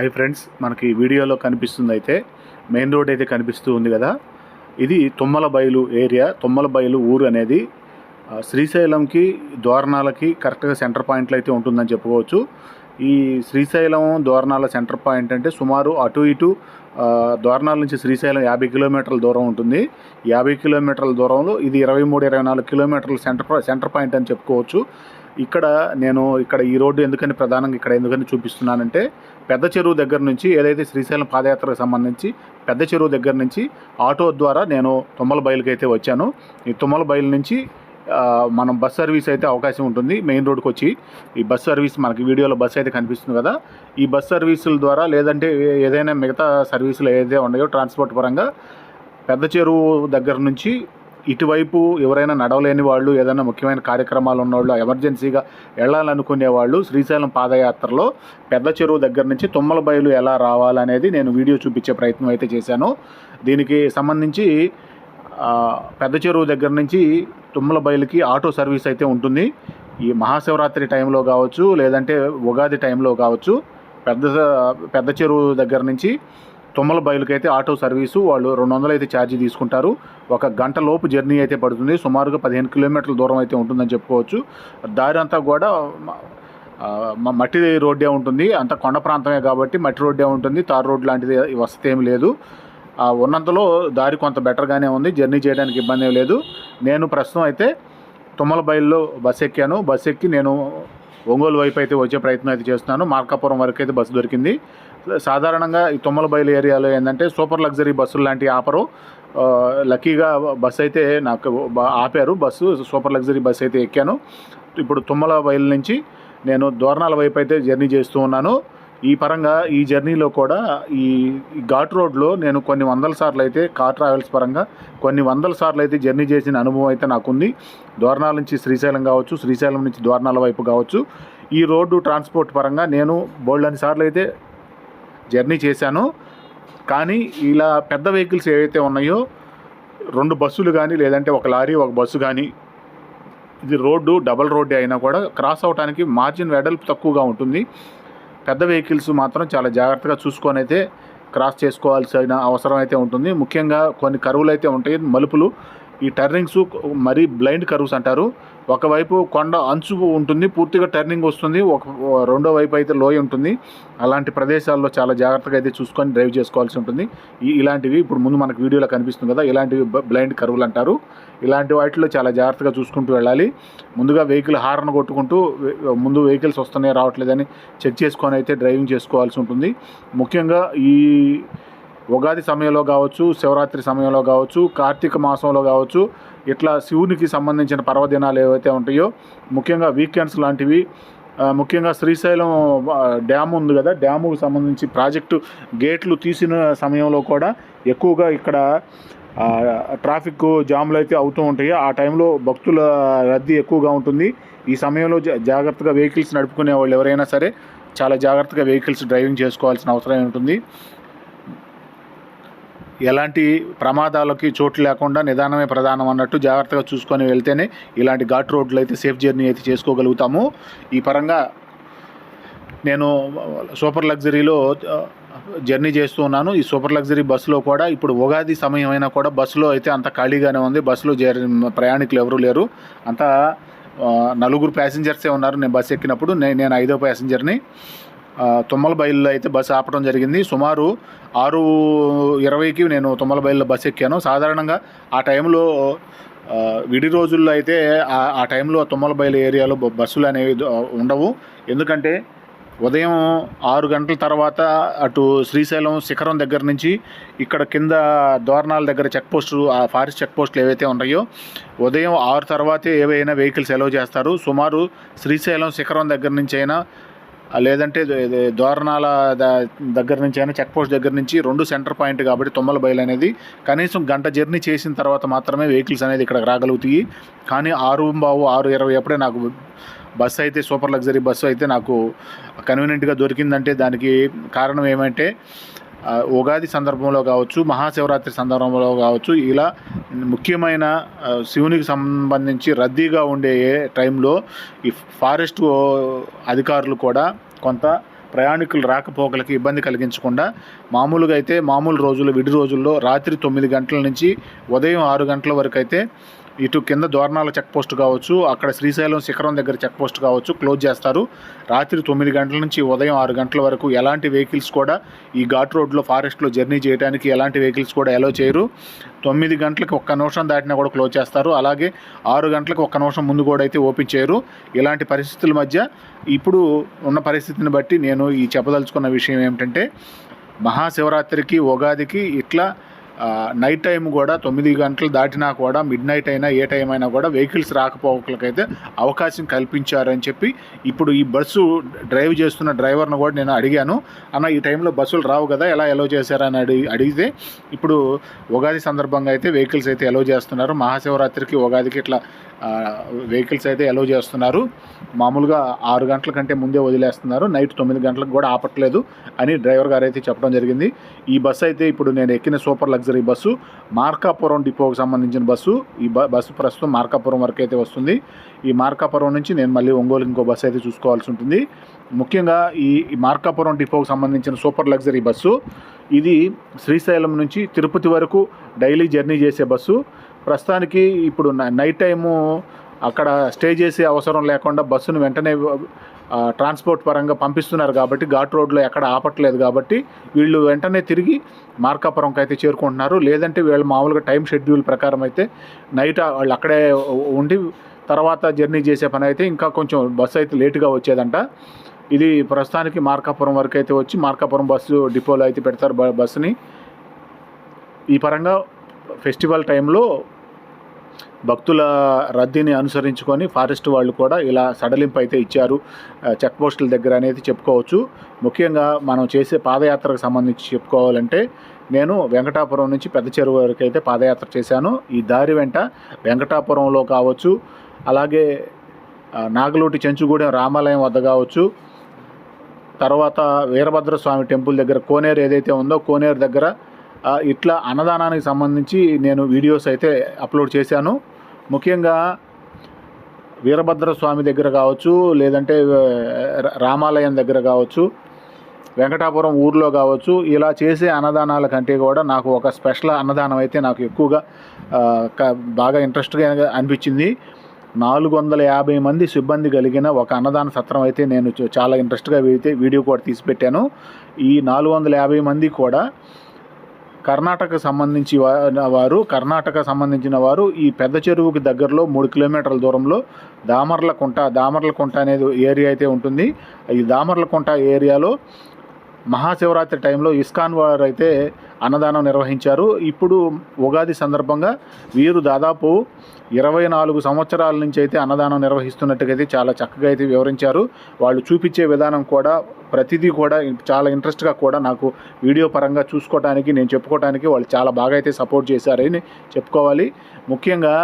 Hi friends మనకి వీడియోలో కనిపిస్తుంది అయితే మెయిన్ రోడ్ అయితే కనిపిస్తూ ఉంది కదా. ఇది తుమ్మల బయలు ఏరియా. తుమ్మల బయలు ఊరు అనేది శ్రీశైలంకి దోరణాలకి కరెక్ట్గా సెంటర్ పాయింట్లో అయితే ఉంటుందని చెప్పుకోవచ్చు. ఈ శ్రీశైలం దోరణాల సెంటర్ పాయింట్ అంటే సుమారు అటు ఇటు ఆ, దోరణాల నుంచి శ్రీశైలం యాభై కిలోమీటర్ల దూరం ఉంటుంది. యాభై కిలోమీటర్ల దూరంలో ఇది ఇరవై మూడు ఇరవై నాలుగు కిలోమీటర్ల సెంటర్ సెంటర్ పాయింట్ అని చెప్పుకోవచ్చు. ఇక్కడ నేను ఇక్కడ ఈ రోడ్డు ఎందుకని ప్రధానంగా ఇక్కడ ఎందుకని చూపిస్తున్నానంటే పెద్ద చెరువు దగ్గర నుంచి ఏదైతే శ్రీశైలం పాదయాత్రకు సంబంధించి పెద్ద చెరువు దగ్గర నుంచి ఆటో ద్వారా నేను తుమ్మల బయలుకి అయితే వచ్చాను. ఈ తుమ్మల బయలు నుంచి మనం బస్ సర్వీస్ అయితే అవకాశం ఉంటుంది మెయిన్ రోడ్కి వచ్చి. ఈ బస్ సర్వీస్ మనకి వీడియోలో బస్ అయితే కనిపిస్తుంది కదా. ఈ బస్ సర్వీసుల ద్వారా లేదంటే ఏదైనా మిగతా సర్వీసులు ఏదైతే ఉన్నాయో ట్రాన్స్పోర్ట్ పరంగా పెద్ద చెరువు దగ్గర నుంచి ఇటువైపు ఎవరైనా నడవలేని వాళ్ళు ఏదైనా ముఖ్యమైన కార్యక్రమాలు ఉన్నవాళ్ళు ఎమర్జెన్సీగా వెళ్ళాలనుకునే వాళ్ళు శ్రీశైలం పాదయాత్రలో పెద్ద చెరువు దగ్గర నుంచి తుమ్మల బయలు ఎలా రావాలనేది నేను వీడియో చూపించే ప్రయత్నం అయితే చేశాను. దీనికి సంబంధించి పెద్ద చెరువు దగ్గర నుంచి తుమ్మల బయలుకి ఆటో సర్వీస్ అయితే ఉంటుంది. ఈ మహాశివరాత్రి టైంలో కావచ్చు లేదంటే ఉగాది టైంలో కావచ్చు పెద్ద పెద్ద చెరువు దగ్గర నుంచి తుమ్మల బయలుకి అయితే ఆటో సర్వీసు వాళ్ళు రెండు వందలు అయితే ఛార్జీ తీసుకుంటారు. ఒక గంట లోపు జర్నీ అయితే పడుతుంది. సుమారుగా పదిహేను కిలోమీటర్ల దూరం అయితే ఉంటుందని చెప్పుకోవచ్చు. దారి అంతా కూడా మట్టి రోడ్డే ఉంటుంది. అంత కొండ ప్రాంతమే కాబట్టి మట్టి రోడ్డే ఉంటుంది. తార్ రోడ్ లాంటిది వసతి ఏమి లేదు. ఉన్నంతలో దారి కొంత బెటర్గానే ఉంది. జర్నీ చేయడానికి ఇబ్బంది లేదు. నేను ప్రస్తుతం అయితే తుమ్మల బయలులో బస్ ఎక్కాను. బస్ ఎక్కి నేను ఒంగోలు వైపు అయితే వచ్చే ప్రయత్నం అయితే చేస్తున్నాను. మార్కాపురం వరకు అయితే బస్సు దొరికింది. సాధారణంగా ఈ తుమ్మల బయలు ఏరియాలో ఏంటంటే సూపర్ లగ్జరీ బస్సులు లాంటివి ఆపరు. లక్కీగా బస్సు అయితే నాకు ఆపారు. బస్సు సూపర్ లగ్జరీ బస్సు అయితే ఎక్కాను. ఇప్పుడు తుమ్మల బయలు నుంచి నేను దోరణాల వైపు అయితే జర్నీ చేస్తూ ఉన్నాను. ఈ పరంగా ఈ జర్నీలో కూడా ఈ ఈ ఘాట్ రోడ్లో నేను కొన్ని వందల సార్లు అయితే కార్ ట్రావెల్స్ పరంగా కొన్ని వందల సార్లు అయితే జర్నీ చేసిన అనుభవం అయితే నాకుంది. ద్వారణాల నుంచి శ్రీశైలం కావచ్చు శ్రీశైలం నుంచి ద్వారణాల వైపు కావచ్చు. ఈ రోడ్డు ట్రాన్స్పోర్ట్ పరంగా నేను బోల్డని సార్లు అయితే జర్నీ చేశాను. కానీ ఇలా పెద్ద వెహికల్స్ ఏవైతే ఉన్నాయో రెండు బస్సులు కానీ లేదంటే ఒక లారీ ఒక బస్సు కానీ ఇది రోడ్డు డబల్ రోడ్డే అయినా కూడా క్రాస్ అవడానికి మార్జిన్ వెడల్పు తక్కువగా ఉంటుంది. పెద్ద వెహికల్స్ మాత్రం చాలా జాగ్రత్తగా చూసుకొని అయితే క్రాస్ చేసుకోవాల్సిన అవసరం అయితే ఉంటుంది. ముఖ్యంగా కొన్ని కరువులు అయితే ఉంటాయి. మలుపులు ఈ టర్నింగ్స్ మరీ బ్లైండ్ కర్వ్స్ అంటారు. ఒకవైపు కొండ అంచు ఉంటుంది పూర్తిగా టర్నింగ్ వస్తుంది ఒక రెండో వైపు అయితే లోయ ఉంటుంది. అలాంటి ప్రదేశాల్లో చాలా జాగ్రత్తగా అయితే చూసుకొని డ్రైవ్ చేసుకోవాల్సి ఉంటుంది. ఈ ఇలాంటివి ఇప్పుడు ముందు మనకు వీడియోలో కనిపిస్తుంది కదా ఇలాంటివి బ్లైండ్ కరువులు అంటారు. ఇలాంటి వాటిలో చాలా జాగ్రత్తగా చూసుకుంటూ వెళ్ళాలి. ముందుగా వెహికల్ హార్న్ కొట్టుకుంటూ వె- ముందు వెహికల్స్ వస్తున్నాయి రావట్లేదని చెక్ చేసుకొని అయితే డ్రైవింగ్ చేసుకోవాల్సి ఉంటుంది. ముఖ్యంగా ఈ ఉగాది సమయంలో కావచ్చు శివరాత్రి సమయంలో కావచ్చు కార్తీక మాసంలో కావచ్చు ఇట్లా శివునికి సంబంధించిన పర్వదినాలు ఏవైతే ఉంటాయో ముఖ్యంగా వీకెండ్స్ లాంటివి ముఖ్యంగా శ్రీశైలం డ్యాము డ్యామ్ ఉంది కదా డ్యాముకు సంబంధించి ప్రాజెక్టు గేట్లు తీసిన సమయంలో కూడా ఎక్కువగా ఇక్కడ ట్రాఫిక్ జామ్లు అయితే అవుతూ ఉంటాయి. ఆ టైంలో భక్తుల రద్దీ ఎక్కువగా ఉంటుంది. ఈ సమయంలో జా- జాగ్రత్తగా వెహికల్స్ నడుపుకునే వాళ్ళు ఎవరైనా సరే చాలా జాగ్రత్తగా వెహికల్స్ డ్రైవింగ్ చేసుకోవాల్సిన అవసరం ఉంటుంది. ఎలాంటి ప్రమాదాలకి చోటు లేకుండా నిదానమే ప్రధానం అన్నట్టు జాగ్రత్తగా చూసుకొని వెళ్తేనే ఇలాంటి ఘాట్ రోడ్లు అయితే సేఫ్ జర్నీ అయితే చేసుకోగలుగుతాము. ఈ పరంగా నేను సూపర్ లగ్జరీలో జర్నీ చేస్తూ ఉన్నాను. ఈ సూపర్ లగ్జరీ బస్సులో కూడా ఇప్పుడు ఉగాది సమయం అయినా కూడా బస్సులో అయితే అంత ఖాళీగానే ఉంది. బస్సులో జర్ ప్రయాణికులు ఎవరూ లేరు. అంతా నలుగురు ప్యాసింజర్సే ఉన్నారు. నేను బస్సు ఎక్కినప్పుడు నేను ఐదో ప్యాసింజర్ని. తుమ్మల బయలులో అయితే బస్సు ఆపడం జరిగింది. సుమారు ఆరు ఇరవైకి నేను తుమ్మల బయలులో బస్సు ఎక్కాను. సాధారణంగా ఆ టైంలో విడి రోజుల్లో అయితే ఆ- టైంలో తుమ్మల బయలు ఏరియాలో బస్సులు అనేవి ఉండవు. ఎందుకంటే ఉదయం ఆరు గంటల తర్వాత అటు శ్రీశైలం శిఖరం దగ్గర నుంచి ఇక్కడ కింద దోరణాల దగ్గర చెక్ పోస్టులు ఆ ఫారెస్ట్ చెక్ పోస్టులు ఏవైతే ఉన్నాయో ఉదయం ఆరు తర్వాతే ఏవైనా వెహికల్స్ ఎలవ్ చేస్తారు. సుమారు శ్రీశైలం శిఖరం దగ్గర నుంచి అయినా లేదంటే దోరణాల దగ్గర నుంచి అయినా చెక్ పోస్ట్ దగ్గర నుంచి రెండు సెంటర్ పాయింట్ కాబట్టి తుమ్మల బయలు అనేది కనీసం గంట జర్నీ చేసిన తర్వాత మాత్రమే వెహికల్స్ అనేది ఇక్కడ రాగలుగుతాయి. కానీ ఆరు బావు ఆరు ఇరవై అప్పుడే నాకు బస్సు అయితే సూపర్ లగ్జరీ బస్సు అయితే నాకు కన్వీనియంట్గా దొరికిందంటే దానికి కారణం ఏమంటే ఉగాది సందర్భంలో కావచ్చు మహాశివరాత్రి సందర్భంలో కావచ్చు ఇలా ముఖ్యమైన శివునికి సంబంధించి రద్దీగా ఉండే టైంలో ఈ ఫారెస్ట్ అధికారులు కూడా కొంత ప్రయాణికులు రాకపోకలకి ఇబ్బంది కలిగించకుండా మామూలుగా అయితే మామూలు రోజుల్లో విడి రోజుల్లో రాత్రి తొమ్మిది గంటల నుంచి ఉదయం ఆరు గంటల వరకు అయితే ఇటు కింద దోర్నాల చెక్ పోస్ట్ కావచ్చు అక్కడ శ్రీశైలం శిఖరం దగ్గర చెక్ పోస్ట్ కావచ్చు క్లోజ్ చేస్తారు. రాత్రి తొమ్మిది గంటల నుంచి ఉదయం ఆరు గంటల వరకు ఎలాంటి వెహికల్స్ కూడా ఈ ఘాట్ రోడ్లో ఫారెస్ట్లో జర్నీ చేయడానికి ఎలాంటి వెహికల్స్ కూడా అలో చేయరు. తొమ్మిది గంటలకు ఒక్క నిమిషం దాటినా కూడా క్లోజ్ చేస్తారు. అలాగే ఆరు గంటలకు ఒక్క నిమిషం ముందు కూడా అయితే ఓపెన్ చేయరు. ఇలాంటి పరిస్థితుల మధ్య ఇప్పుడు ఉన్న పరిస్థితిని బట్టి నేను ఈ చెప్పదలుచుకున్న విషయం ఏమిటంటే మహాశివరాత్రికి ఉగాదికి ఇట్లా నైట్ టైం కూడా తొమ్మిది గంటలు దాటినా కూడా మిడ్ నైట్ అయినా ఏ టైం అయినా కూడా వెహికల్స్ రాకపోకలకైతే అవకాశం కల్పించారని చెప్పి ఇప్పుడు ఈ బస్సు డ్రైవ్ చేస్తున్న డ్రైవర్ను కూడా నేను అడిగాను. అన్న ఈ టైంలో బస్సులు రావు కదా ఎలా ఎలో చేశారని అడిగి అడిగితే ఇప్పుడు ఉగాది సందర్భంగా అయితే వెహికల్స్ అయితే ఎలో చేస్తున్నారు. మహాశివరాత్రికి ఉగాదికి ఇట్లా వెహికల్స్ అయితే ఎలో చేస్తున్నారు. మామూలుగా ఆరు గంటల కంటే ముందే వదిలేస్తున్నారు. నైట్ తొమ్మిది గంటలకు కూడా ఆపట్లేదు అని డ్రైవర్ గారు అయితే చెప్పడం జరిగింది. ఈ బస్సు అయితే ఇప్పుడు నేను ఎక్కిన సూపర్ లగ్జరీ బస్సు మార్కాపురం డిపోకి సంబంధించిన బస్సు. ఈ బ బస్సు ప్రస్తుతం మార్కాపురం వరకు అయితే వస్తుంది. ఈ మార్కాపురం నుంచి నేను మళ్ళీ ఒంగోలు ఇంకో బస్సు అయితే చూసుకోవాల్సి ఉంటుంది. ముఖ్యంగా ఈ ఈ మార్కాపురం డిపోకి సంబంధించిన సూపర్ లగ్జరీ బస్సు ఇది శ్రీశైలం నుంచి తిరుపతి వరకు డైలీ జర్నీ చేసే బస్సు. ప్రస్తుతానికి ఇప్పుడు నైట్ టైము అక్కడ స్టే చేసే అవసరం లేకుండా బస్సును వెంటనే ట్రాన్స్పోర్ట్ పరంగా పంపిస్తున్నారు కాబట్టి ఘాట్ రోడ్లో ఎక్కడ ఆపట్లేదు కాబట్టి వీళ్ళు వెంటనే తిరిగి మార్కాపురంకి అయితే చేరుకుంటున్నారు. లేదంటే వీళ్ళు మామూలుగా టైం షెడ్యూల్ ప్రకారం అయితే నైట్ వాళ్ళు అక్కడే ఉండి తర్వాత జర్నీ చేసే పని అయితే ఇంకా కొంచెం బస్సు అయితే లేటుగా వచ్చేదంట. ఇది ప్రస్తుతానికి మార్కాపురం వరకు అయితే వచ్చి మార్కాపురం బస్సు డిపోలో అయితే పెడతారు బస్సుని. ఈ పరంగా ఫెస్టివల్ టైంలో భక్తుల రద్దీని అనుసరించుకొని ఫారెస్ట్ వాళ్ళు కూడా ఇలా సడలింపు అయితే ఇచ్చారు. చెక్ పోస్టుల దగ్గర అనేది చెప్పుకోవచ్చు. ముఖ్యంగా మనం చేసే పాదయాత్రకు సంబంధించి చెప్పుకోవాలంటే నేను వెంకటాపురం నుంచి పెద్ద చెరువు వరకు అయితే పాదయాత్ర చేశాను. ఈ దారి వెంట వెంకటాపురంలో కావచ్చు అలాగే నాగలోటి చెంచుగూడెం రామాలయం వద్ద కావచ్చు తర్వాత వీరభద్ర స్వామి టెంపుల్ దగ్గర కోనేరు ఏదైతే ఉందో కోనేరు దగ్గర ఇట్లా అన్నదానానికి సంబంధించి నేను వీడియోస్ అయితే అప్లోడ్ చేశాను. ముఖ్యంగా వీరభద్ర స్వామి దగ్గర కావచ్చు లేదంటే రామాలయం దగ్గర కావచ్చు వెంకటాపురం ఊర్లో కావచ్చు ఇలా చేసే అన్నదానాల కంటే కూడా నాకు ఒక స్పెషల్ అన్నదానం అయితే నాకు ఎక్కువగా బాగా ఇంట్రెస్ట్గా అనిపించింది. నాలుగు వందల యాభై మంది సిబ్బంది కలిగిన ఒక అన్నదాన సత్రం అయితే నేను చాలా ఇంట్రెస్ట్గా అయితే వీడియో కూడా తీసి పెట్టాను ఈ నాలుగు వందల యాభై మంది కూడా కర్ణాటక సంబంధించి వారు కర్ణాటక సంబంధించిన వారు ఈ పెద్ద చెరువుకి దగ్గరలో మూడు కిలోమీటర్ల దూరంలో దామర్లకుంట దామర్లకుంట అనేది ఏరియా అయితే ఉంటుంది. ఈ దామర్లకుంట ఏరియాలో మహాశివరాత్రి టైంలో ఇస్కాన్ వారు అయితే అన్నదానం నిర్వహించారు. ఇప్పుడు ఉగాది సందర్భంగా వీరు దాదాపు ఇరవై నాలుగు సంవత్సరాల నుంచి అయితే అన్నదానం నిర్వహిస్తున్నట్టుగా అయితే చాలా చక్కగా అయితే వివరించారు. వాళ్ళు చూపించే విధానం కూడా ప్రతిదీ కూడా చాలా ఇంట్రెస్ట్గా కూడా నాకు వీడియో పరంగా చూసుకోవడానికి నేను చెప్పుకోవడానికి వాళ్ళు చాలా బాగా అయితే సపోర్ట్ చేశారని చెప్పుకోవాలి. ముఖ్యంగా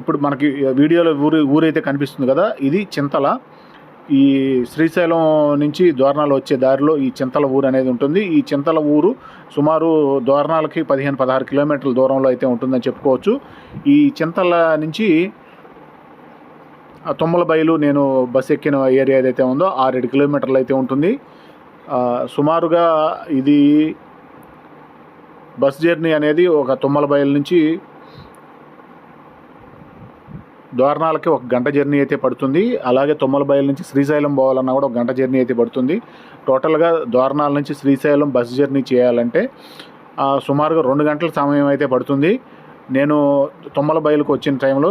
ఇప్పుడు మనకి వీడియోలో ఊరు ఊరైతే కనిపిస్తుంది కదా ఇది చింతల. ఈ శ్రీశైలం నుంచి ద్వారణాలు వచ్చే దారిలో ఈ చింతల ఊరు అనేది ఉంటుంది. ఈ చింతల ఊరు సుమారు దోరణాలకి పదిహేను పదహారు కిలోమీటర్ల దూరంలో అయితే ఉంటుందని చెప్పుకోవచ్చు. ఈ చింతల నుంచి తుమ్మల బయలు నేను బస్ ఎక్కిన ఏరియా ఏదైతే ఉందో ఆరేడు కిలోమీటర్లు అయితే ఉంటుంది. సుమారుగా ఇది బస్ జర్నీ అనేది ఒక తుమ్మల బయలు నుంచి ద్వారణాలకి ఒక గంట జర్నీ అయితే పడుతుంది. అలాగే తుమ్మలబయలు నుంచి శ్రీశైలం పోవాలన్నా కూడా ఒక గంట జర్నీ అయితే పడుతుంది. టోటల్గా ద్వారణాల నుంచి శ్రీశైలం బస్ జర్నీ చేయాలంటే సుమారుగా రెండు గంటల సమయం అయితే పడుతుంది. నేను తుమ్మల బయలుకు వచ్చిన టైంలో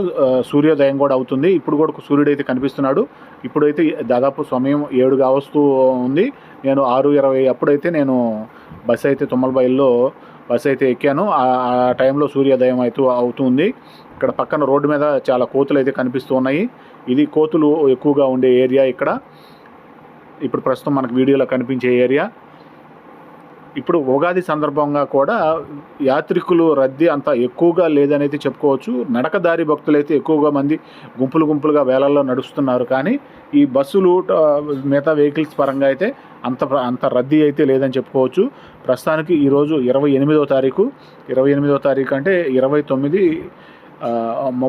సూర్యోదయం కూడా అవుతుంది. ఇప్పుడు కూడా సూర్యుడు అయితే కనిపిస్తున్నాడు. ఇప్పుడైతే దాదాపు సమయం ఏడు కావస్తూ ఉంది. నేను ఆరు ఇరవై అప్పుడైతే నేను బస్ అయితే తుమ్మల బయలులో బస్సు అయితే ఎక్కాను. ఆ టైంలో సూర్యోదయం అయితే అవుతుంది. ఇక్కడ పక్కన రోడ్డు మీద చాలా కోతులు అయితే కనిపిస్తూ ఉన్నాయి. ఇది కోతులు ఎక్కువగా ఉండే ఏరియా ఇక్కడ. ఇప్పుడు ప్రస్తుతం మనకు వీడియోలో కనిపించే ఏరియా. ఇప్పుడు ఉగాది సందర్భంగా కూడా యాత్రికులు రద్దీ అంత ఎక్కువగా లేదనైతే చెప్పుకోవచ్చు. నడకదారి భక్తులు అయితే ఎక్కువగా మంది గుంపులు గుంపులుగా వేలల్లో నడుస్తున్నారు. కానీ ఈ బస్సులు మిగతా వెహికల్స్ పరంగా అయితే అంత అంత రద్దీ అయితే లేదని చెప్పుకోవచ్చు. ప్రస్తుతానికి ఈరోజు ఇరవై ఎనిమిదో తారీఖు. ఇరవై ఎనిమిదో తారీఖు అంటే ఇరవై తొమ్మిది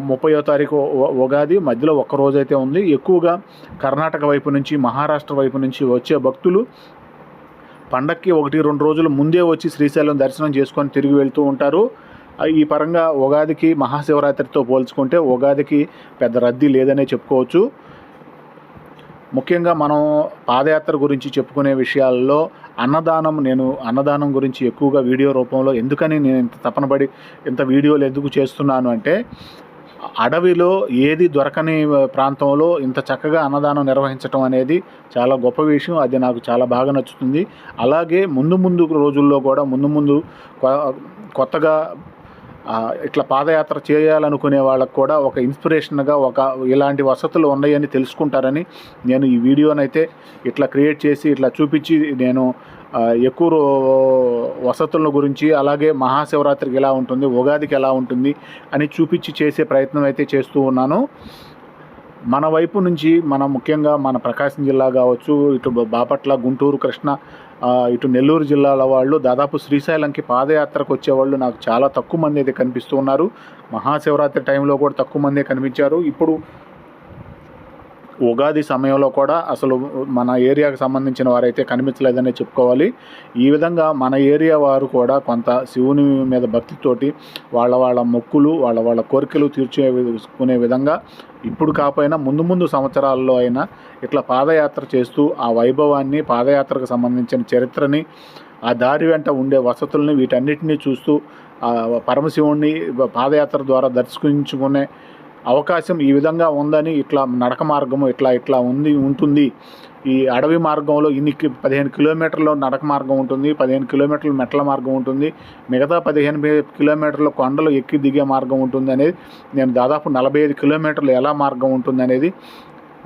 ముప్పయో తారీఖు ఉగాది మధ్యలో ఒక్క రోజు అయితే ఉంది. ఎక్కువగా కర్ణాటక వైపు నుంచి మహారాష్ట్ర వైపు నుంచి వచ్చే భక్తులు పండక్కి ఒకటి రెండు రోజులు ముందే వచ్చి శ్రీశైలం దర్శనం చేసుకొని తిరిగి వెళ్తూ ఉంటారు. ఈ పరంగా ఉగాదికి మహాశివరాత్రితో పోల్చుకుంటే ఉగాదికి పెద్ద రద్దీ లేదనే చెప్పుకోవచ్చు. ముఖ్యంగా మనం పాదయాత్ర గురించి చెప్పుకునే విషయాల్లో అన్నదానం నేను అన్నదానం గురించి ఎక్కువగా వీడియో రూపంలో ఎందుకని నేను ఇంత తపనబడి ఇంత వీడియోలు ఎందుకు చేస్తున్నాను అంటే అడవిలో ఏది దొరకని ప్రాంతంలో ఇంత చక్కగా అన్నదానం నిర్వహించడం అనేది చాలా గొప్ప విషయం. అది నాకు చాలా బాగా నచ్చుతుంది. అలాగే ముందు ముందు రోజుల్లో కూడా ముందు ముందు కొ- కొత్తగా ఇట్లా పాదయాత్ర చేయాలనుకునే వాళ్ళకు కూడా ఒక ఇన్స్పిరేషన్గా ఒక ఇలాంటి వసతులు ఉన్నాయని తెలుసుకుంటారని నేను ఈ వీడియోనైతే ఇట్లా క్రియేట్ చేసి ఇట్లా చూపించి నేను ఎక్కువ వసతుల గురించి అలాగే మహాశివరాత్రికి ఎలా ఉంటుంది ఉగాదికి ఎలా ఉంటుంది అని చూపించి చేసే ప్రయత్నం అయితే చేస్తూ ఉన్నాను. మన వైపు నుంచి మన ముఖ్యంగా మన ప్రకాశం జిల్లా కావచ్చు ఇటు బాపట్ల గుంటూరు కృష్ణ ఇటు నెల్లూరు జిల్లాల వాళ్ళు దాదాపు శ్రీశైలంకి పాదయాత్రకు వచ్చేవాళ్ళు నాకు చాలా తక్కువ మంది అయితే కనిపిస్తూ ఉన్నారు. మహాశివరాత్రి టైంలో కూడా తక్కువ మందే కనిపించారు. ఇప్పుడు ఉగాది సమయంలో కూడా అసలు మన ఏరియాకి సంబంధించిన వారైతే కనిపించలేదనే చెప్పుకోవాలి. ఈ విధంగా మన ఏరియా వారు కూడా కొంత శివుని మీద భక్తితోటి వాళ్ళ వాళ్ళ మొక్కులు వాళ్ళ వాళ్ళ కోరికలు తీర్చుకునే విధంగా ఇప్పుడు కాకపోయినా ముందు ముందు సంవత్సరాల్లో అయినా ఇట్లా పాదయాత్ర చేస్తూ ఆ వైభవాన్ని పాదయాత్రకు సంబంధించిన చరిత్రని ఆ దారి వెంట ఉండే వసతుల్ని వీటన్నిటినీ చూస్తూ పరమశివుణ్ణి పాదయాత్ర ద్వారా దర్శించుకునే అవకాశం ఈ విధంగా ఉందని ఇట్లా నడక మార్గము ఇట్లా ఇట్లా ఉంది ఉంటుంది. ఈ అడవి మార్గంలో ఇన్ని పదిహేను కిలోమీటర్లు నడక మార్గం ఉంటుంది పదిహేను కిలోమీటర్లు మెట్ల మార్గం ఉంటుంది. మిగతా పదిహేను కిలోమీటర్లు కొండలు ఎక్కి దిగే మార్గం ఉంటుంది అనేది నేను దాదాపు నలభై ఐదు కిలోమీటర్లు ఎలా మార్గం ఉంటుంది అనేది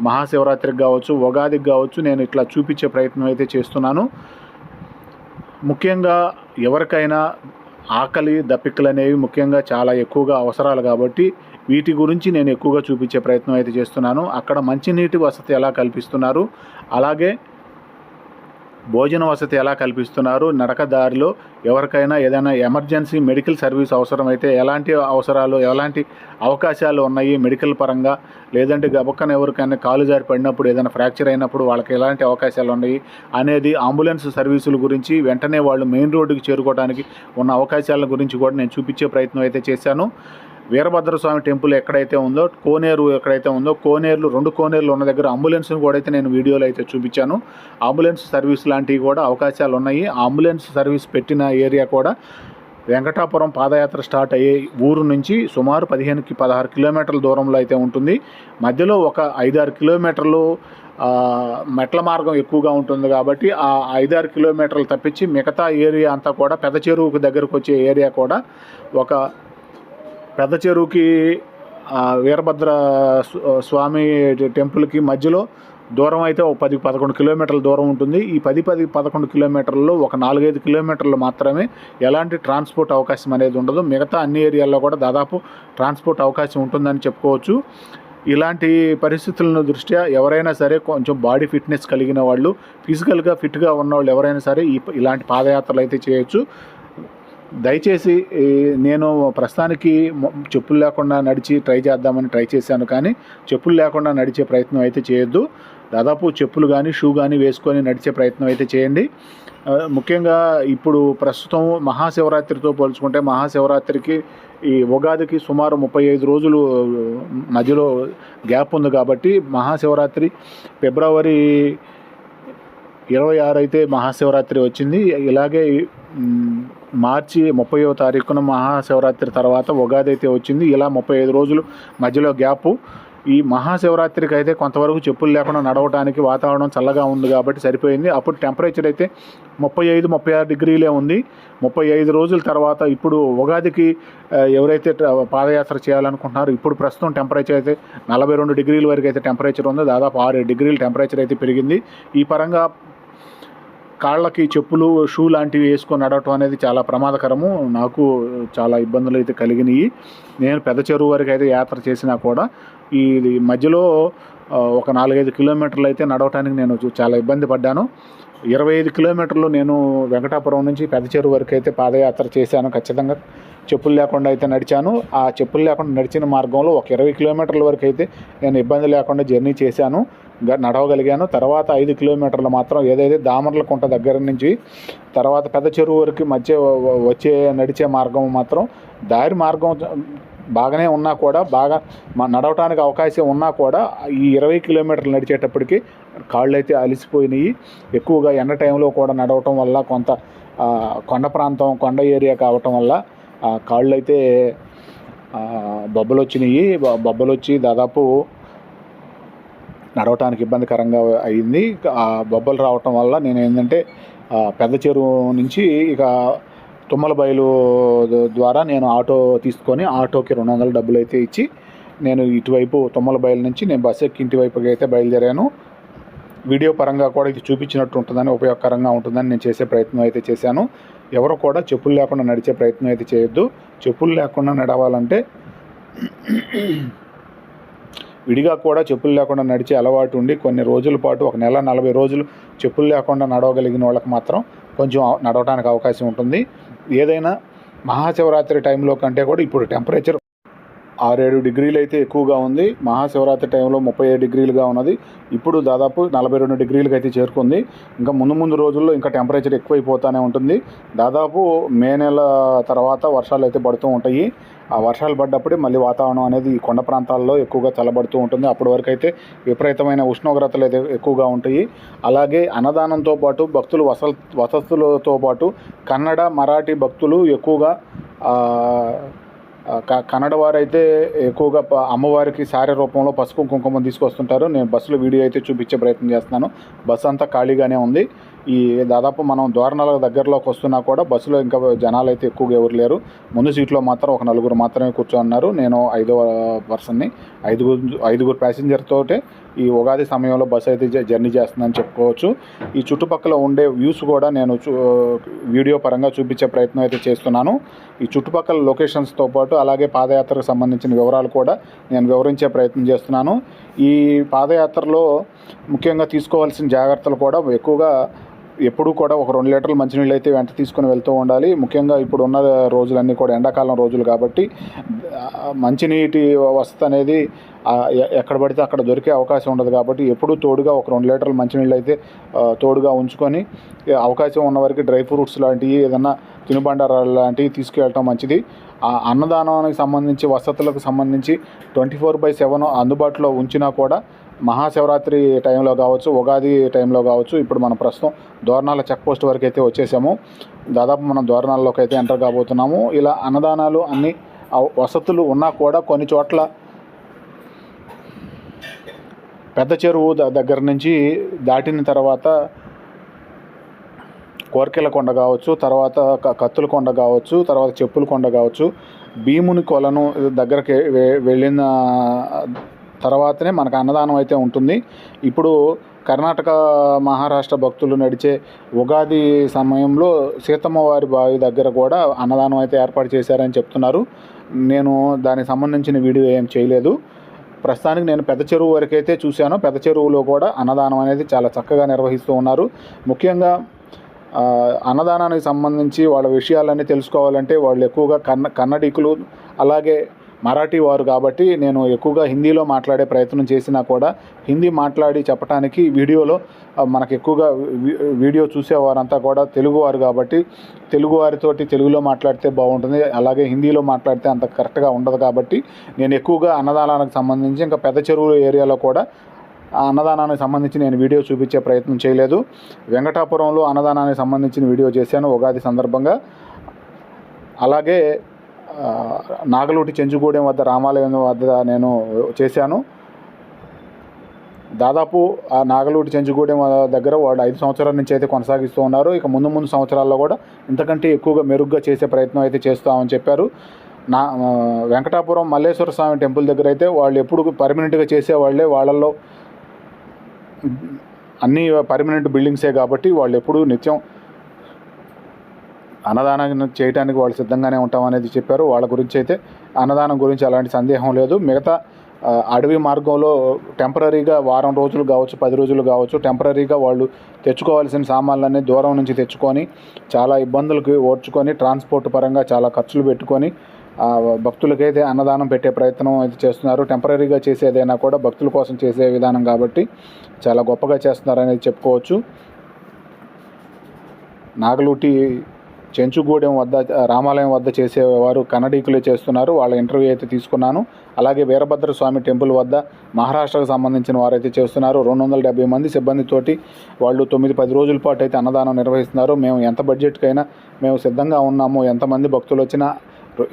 మహాశివరాత్రికి కావచ్చు ఉగాదికి కావచ్చు నేను ఇట్లా చూపించే ప్రయత్నం అయితే చేస్తున్నాను. ముఖ్యంగా ఎవరికైనా ఆకలి దప్పికలు అనేవి ముఖ్యంగా చాలా ఎక్కువగా అవసరాలు కాబట్టి వీటి గురించి నేను ఎక్కువగా చూపించే ప్రయత్నం అయితే చేస్తున్నాను. అక్కడ మంచినీటి వసతి ఎలా కల్పిస్తున్నారు? అలాగే భోజన వసతి ఎలా కల్పిస్తున్నారు? నడక దారిలో ఎవరికైనా ఏదైనా ఎమర్జెన్సీ మెడికల్ సర్వీస్ అవసరమైతే ఎలాంటి అవసరాలు ఎలాంటి అవకాశాలు ఉన్నాయి మెడికల్ పరంగా? లేదంటే గబక్కన ఎవరికైనా కాలు జారి పడినప్పుడు ఏదైనా ఫ్రాక్చర్ అయినప్పుడు వాళ్ళకి ఎలాంటి అవకాశాలు ఉన్నాయి? అనేది అంబులెన్స్ సర్వీసుల గురించి వెంటనే వాళ్ళు మెయిన్ రోడ్డుకి చేరుకోవడానికి ఉన్న అవకాశాల గురించి కూడా నేను చూపించే ప్రయత్నం అయితే చేశాను. వీరభద్రస్వామి టెంపుల్ ఎక్కడైతే ఉందో కోనేరు ఎక్కడైతే ఉందో కోనేరులు రెండు కోనేరులు ఉన్న దగ్గర అంబులెన్స్ని కూడా అయితే నేను వీడియోలో అయితే చూపించాను. అంబులెన్స్ సర్వీస్ లాంటివి కూడా అవకాశాలు ఉన్నాయి. ఆ అంబులెన్స్ సర్వీస్ పెట్టిన ఏరియా కూడా వెంకటాపురం పాదయాత్ర స్టార్ట్ అయ్యే ఊరు నుంచి సుమారు పదిహేనుకి పదహారు కిలోమీటర్ల దూరంలో అయితే ఉంటుంది. మధ్యలో ఒక ఐదారు కిలోమీటర్లు మెట్ల మార్గం ఎక్కువగా ఉంటుంది కాబట్టి ఆ ఐదారు కిలోమీటర్లు తప్పించి మిగతా ఏరియా అంతా కూడా పెద్ద చెరువుకు దగ్గరకు వచ్చే ఏరియా కూడా ఒక పెద్ద చెరువుకి వీరభద్ర స్వామి టెంపుల్కి మధ్యలో దూరం అయితే ఒక పది పదకొండు కిలోమీటర్ల దూరం ఉంటుంది. ఈ పది పది పదకొండు కిలోమీటర్లలో ఒక నాలుగైదు కిలోమీటర్లు మాత్రమే ఎలాంటి ట్రాన్స్పోర్ట్ అవకాశం అనేది ఉండదు. మిగతా అన్ని ఏరియాల్లో కూడా దాదాపు ట్రాన్స్పోర్ట్ అవకాశం ఉంటుందని చెప్పుకోవచ్చు. ఇలాంటి పరిస్థితులను దృష్ట్యా ఎవరైనా సరే కొంచెం బాడీ ఫిట్నెస్ కలిగిన వాళ్ళు ఫిజికల్గా ఫిట్గా ఉన్న వాళ్ళు ఎవరైనా సరే ఈ ఇలాంటి పాదయాత్రలు అయితే చేయొచ్చు. దయచేసి నేను ప్రస్తుతానికి చెప్పులు లేకుండా నడిచి ట్రై చేద్దామని ట్రై చేశాను కానీ చెప్పులు లేకుండా నడిచే ప్రయత్నం అయితే చేయొద్దు. దాదాపు చెప్పులు కానీ షూ కానీ వేసుకొని నడిచే ప్రయత్నం అయితే చేయండి. ముఖ్యంగా ఇప్పుడు ప్రస్తుతం మహాశివరాత్రితో పోల్చుకుంటే మహాశివరాత్రికి ఈ ఉగాదికి సుమారు ముప్పై ఐదు రోజులు మధ్యలో గ్యాప్ ఉంది కాబట్టి మహాశివరాత్రి ఫిబ్రవరి ఇరవై ఆరు అయితే మహాశివరాత్రి వచ్చింది. ఇలాగే మార్చి ముప్పయో తారీఖున మహాశివరాత్రి తర్వాత ఉగాది అయితే వచ్చింది. ఇలా ముప్పై ఐదు రోజులు మధ్యలో గ్యాపు. ఈ మహాశివరాత్రికి అయితే కొంతవరకు చెప్పులు లేకుండా నడవడానికి వాతావరణం చల్లగా ఉంది కాబట్టి సరిపోయింది. అప్పుడు టెంపరేచర్ అయితే ముప్పై ఐదు ముప్పై ఆరు డిగ్రీలే ఉంది. ముప్పై ఐదు రోజుల తర్వాత ఇప్పుడు ఉగాదికి ఎవరైతే పాదయాత్ర చేయాలనుకుంటున్నారో ఇప్పుడు ప్రస్తుతం టెంపరేచర్ అయితే నలభై రెండు డిగ్రీల వరకు అయితే టెంపరేచర్ ఉంది. దాదాపు ఆరు డిగ్రీల టెంపరేచర్ అయితే పెరిగింది. ఈ పరంగా కాళ్ళకి చెప్పులు షూ లాంటివి వేసుకొని నడవటం అనేది చాలా ప్రమాదకరము. నాకు చాలా ఇబ్బందులు అయితే కలిగినాయి. నేను పెద్ద చెరువు వరకు అయితే యాత్ర చేసినా కూడా ఈ ఇది మధ్యలో ఒక నాలుగైదు కిలోమీటర్లు అయితే నడవటానికి నేను చాలా ఇబ్బంది పడ్డాను. ఇరవై ఐదు కిలోమీటర్లు నేను వెంకటాపురం నుంచి పెద్ద చెరువు వరకు అయితే పాదయాత్ర చేశాను ఖచ్చితంగా. చెప్పులు లేకుండా అయితే నడిచాను. ఆ చెప్పులు లేకుండా నడిచిన మార్గంలో ఒక ఇరవై కిలోమీటర్ల వరకు అయితే నేను ఇబ్బంది లేకుండా జర్నీ చేశాను. నడవగలిగాను. తర్వాత ఐదు కిలోమీటర్లు మాత్రం ఏదైతే దామర్లకుంట దగ్గర నుంచి తర్వాత పెద్ద చెరువు వరకు మధ్య వచ్చే నడిచే మార్గం మాత్రం దారి మార్గం బాగానే ఉన్నా కూడా బాగా నడవటానికి అవకాశం ఉన్నా కూడా ఈ ఇరవై కిలోమీటర్లు నడిచేటప్పటికి కాళ్ళు అయితే అలిసిపోయినాయి. ఎక్కువగా ఎండ టైంలో కూడా నడవటం వల్ల కొంత కొండ ప్రాంతం కొండ ఏరియా కావటం వల్ల ఆ, కాళ్ళు అయితే బొబ్బలు వచ్చినాయి బొబ్బలు వచ్చి దాదాపు నడవటానికి ఇబ్బందికరంగా అయింది. ఆ బొబ్బలు రావటం వల్ల నేను ఏంటంటే పెద్ద చెరువు నుంచి ఇక తుమ్మల బయలు ద్వారా నేను ఆటో తీసుకొని ఆటోకి రెండు వందల డబ్బులు అయితే ఇచ్చి నేను ఇటువైపు తుమ్మల బయలు నుంచి నేను బస్సు ఎక్కి ఇంటి వైపుకి అయితే బయలుదేరాను. వీడియో పరంగా కూడా ఇది చూపించినట్టు ఉంటుందని ఉపయోగకరంగా ఉంటుందని నేను చేసే ప్రయత్నం అయితే చేశాను. ఎవరు కూడా చెప్పులు లేకుండా నడిచే ప్రయత్నం అయితే చేయొద్దు. చెప్పులు లేకుండా నడవాలంటే విడిగా కూడా చెప్పులు లేకుండా నడిచే అలవాటు ఉండి కొన్ని రోజుల పాటు ఒక నెల నలభై రోజులు చెప్పులు లేకుండా నడవగలిగిన వాళ్ళకి మాత్రం కొంచెం నడవడానికి అవకాశం ఉంటుంది. ఏదైనా మహాశివరాత్రి టైంలో కంటే కూడా ఇప్పుడు టెంపరేచర్ ఆరేడు డిగ్రీలు అయితే ఎక్కువగా ఉంది. మహాశివరాత్రి టైంలో ముప్పై ఏడు డిగ్రీలుగా ఉన్నది. ఇప్పుడు దాదాపు నలభై రెండు డిగ్రీలకు అయితే చేరుకుంది. ఇంకా ముందు ముందు రోజుల్లో ఇంకా టెంపరేచర్ ఎక్కువైపోతూనే ఉంటుంది. దాదాపు మే నెల తర్వాత వర్షాలు అయితే పడుతూ ఉంటాయి. ఆ వర్షాలు పడ్డప్పుడే మళ్ళీ వాతావరణం అనేది ఈ కొండ ప్రాంతాల్లో ఎక్కువగా చల్లబడుతూ ఉంటుంది. అప్పటి వరకు అయితే విపరీతమైన ఉష్ణోగ్రతలు అయితే ఎక్కువగా ఉంటాయి. అలాగే అన్నదానంతో పాటు భక్తులు వస వసతులతో పాటు కన్నడ మరాఠీ భక్తులు ఎక్కువగా కన్నడ వారైతే ఎక్కువగా అమ్మవారికి సారీ రూపంలో పసుపు కుంకుమ తీసుకొస్తుంటారు. నేను బస్సులో వీడియో అయితే చూపించే ప్రయత్నం చేస్తున్నాను. బస్సు అంతా ఖాళీగానే ఉంది. ఈ దాదాపు మనం దోరణాల దగ్గరలోకి వస్తున్నా కూడా బస్సులో ఇంకా జనాలు అయితే ఎక్కువగా ఎవరు లేరు. ముందు సీట్లో మాత్రం ఒక నలుగురు మాత్రమే కూర్చోన్నారు నేను ఐదవ పర్సన్ని ఐదుగురు ఐదుగురు ప్యాసింజర్తోటే ఈ ఉగాది సమయంలో బస్సు అయితే జర్నీ చేస్తుందని చెప్పుకోవచ్చు. ఈ చుట్టుపక్కల ఉండే వ్యూస్ కూడా నేను చూ వీడియో పరంగా చూపించే ప్రయత్నం అయితే చేస్తున్నాను. ఈ చుట్టుపక్కల లొకేషన్స్తో పాటు అలాగే పాదయాత్రకు సంబంధించిన వివరాలు కూడా నేను వివరించే ప్రయత్నం చేస్తున్నాను. ఈ పాదయాత్రలో ముఖ్యంగా తీసుకోవాల్సిన జాగ్రత్తలు కూడా ఎక్కువగా ఎప్పుడూ కూడా ఒక రెండు లీటర్లు మంచినీళ్ళు అయితే వెంట తీసుకుని వెళ్తూ ఉండాలి. ముఖ్యంగా ఇప్పుడు ఉన్న రోజులన్నీ కూడా ఎండాకాలం రోజులు కాబట్టి మంచినీటి వసతి అనేది ఎ- ఎక్కడ పడితే అక్కడ దొరికే అవకాశం ఉండదు కాబట్టి ఎప్పుడూ తోడుగా ఒక రెండు లీటర్లు మంచినీళ్ళు అయితే తోడుగా ఉంచుకొని అవకాశం ఉన్న వరకు డ్రై ఫ్రూట్స్ లాంటివి ఏదన్నా తినుబండారాలు లాంటివి తీసుకెళ్ళటం మంచిది. ఆ అన్నదానానికి సంబంధించి వసతులకు సంబంధించి ట్వంటీ ఫోర్ బై సెవెన్ అందుబాటులో ఉంచినా కూడా మహాశివరాత్రి టైంలో కావచ్చు ఉగాది టైంలో కావచ్చు ఇప్పుడు మనం ప్రస్తుతం దోరణాల చెక్ పోస్ట్ వరకు అయితే వచ్చేసాము. దాదాపు మనం దోరణాల్లోకి అయితే ఎంటర్ కాబోతున్నాము. ఇలా అన్నదానాలు అన్ని వసతులు ఉన్నా కూడా కొన్ని చోట్ల పెద్ద చెరువు దగ్గర నుంచి దాటిన తర్వాత కోర్కెల కొండ కావచ్చు తర్వాత క- కత్తుల కొండ కావచ్చు తర్వాత చెప్పుల కొండ కావచ్చు భీముని కొలను దగ్గరకి వె- వెళ్ళిన తర్వాతనే మనకు అన్నదానం అయితే ఉంటుంది. ఇప్పుడు కర్ణాటక మహారాష్ట్ర భక్తులు నడిచే ఉగాది సమయంలో సీతమ్మ వారి బావి దగ్గర కూడా అన్నదానం అయితే ఏర్పాటు చేశారని చెప్తున్నారు. నేను దానికి సంబంధించిన వీడియో ఏం చేయలేదు. ప్రస్తుతానికి నేను పెద్ద చెరువు వరకైతే చూశాను. పెద్ద చెరువులో కూడా అన్నదానం అనేది చాలా చక్కగా నిర్వహిస్తూ ఉన్నారు. ముఖ్యంగా అన్నదానానికి సంబంధించి వాళ్ళ విషయాలన్నీ తెలుసుకోవాలంటే వాళ్ళు ఎక్కువగా కన్న కన్నడికులు అలాగే మరాఠీ వారు కాబట్టి నేను ఎక్కువగా హిందీలో మాట్లాడే ప్రయత్నం చేసినా కూడా హిందీ మాట్లాడి చెప్పడానికి వీడియోలో మనకు ఎక్కువగా వీడియో చూసేవారంతా కూడా తెలుగువారు కాబట్టి తెలుగు వారితోటి తెలుగులో మాట్లాడితే బాగుంటుంది అలాగే హిందీలో మాట్లాడితే అంత కరెక్ట్గా ఉండదు కాబట్టి నేను ఎక్కువగా అన్నదానానికి సంబంధించి ఇంకా పెద్ద చెరువు ఏరియాలో కూడా ఆ అన్నదానానికి సంబంధించి నేను వీడియో చూపించే ప్రయత్నం చేయలేదు. వెంకటాపురంలో అన్నదానానికి సంబంధించిన వీడియో చేశాను ఉగాది సందర్భంగా. అలాగే నాగలూటి చెంచుగూడెం వద్ద రామాలయం వద్ద నేను చేశాను. దాదాపు ఆ నాగలూటి చెంచుగూడెం దగ్గర వాళ్ళు ఐదు సంవత్సరాల నుంచి అయితే కొనసాగిస్తూ ఉన్నారు. ఇక ముందు ముందు సంవత్సరాల్లో కూడా ఇంతకంటే ఎక్కువగా మెరుగ్గా చేసే ప్రయత్నం అయితే చేస్తామని చెప్పారు. నా వెంకటాపురం మల్లేశ్వర స్వామి టెంపుల్ దగ్గర అయితే వాళ్ళు ఎప్పుడు పర్మనెంట్గా చేసేవాళ్ళే. వాళ్ళల్లో అన్నీ పర్మనెంట్ బిల్డింగ్సే కాబట్టి వాళ్ళు ఎప్పుడూ నిత్యం అన్నదానం చేయడానికి వాళ్ళు సిద్ధంగానే ఉంటామనేది చెప్పారు. వాళ్ళ గురించి అయితే అన్నదానం గురించి అలాంటి సందేహం లేదు. మిగతా అడవి మార్గంలో టెంపరీగా వారం రోజులు కావచ్చు పది రోజులు కావచ్చు టెంపరీగా వాళ్ళు తెచ్చుకోవాల్సిన సామాన్లన్నీ దూరం నుంచి తెచ్చుకొని చాలా ఇబ్బందులకి ఓర్చుకొని ట్రాన్స్పోర్ట్ పరంగా చాలా ఖర్చులు పెట్టుకొని భక్తులకైతే అన్నదానం పెట్టే ప్రయత్నం అయితే చేస్తున్నారు. టెంపరీగా చేసేదైనా కూడా భక్తుల కోసం చేసే విధానం కాబట్టి చాలా గొప్పగా చేస్తున్నారనేది చెప్పుకోవచ్చు. నాగలూటి చెంచుగూడెం వద్ద రామాలయం వద్ద చేసేవారు కన్నడీకులే చేస్తున్నారు. వాళ్ళ ఇంటర్వ్యూ అయితే తీసుకున్నాను. అలాగే వీరభద్ర స్వామి టెంపుల్ వద్ద మహారాష్ట్రకు సంబంధించిన వారైతే చేస్తున్నారు. రెండు వందల డెబ్బై మంది సిబ్బందితోటి వాళ్ళు తొమ్మిది పది రోజుల పాటు అయితే అన్నదానం నిర్వహిస్తున్నారు. మేము ఎంత బడ్జెట్కైనా మేము సిద్ధంగా ఉన్నాము. ఎంతమంది భక్తులు వచ్చినా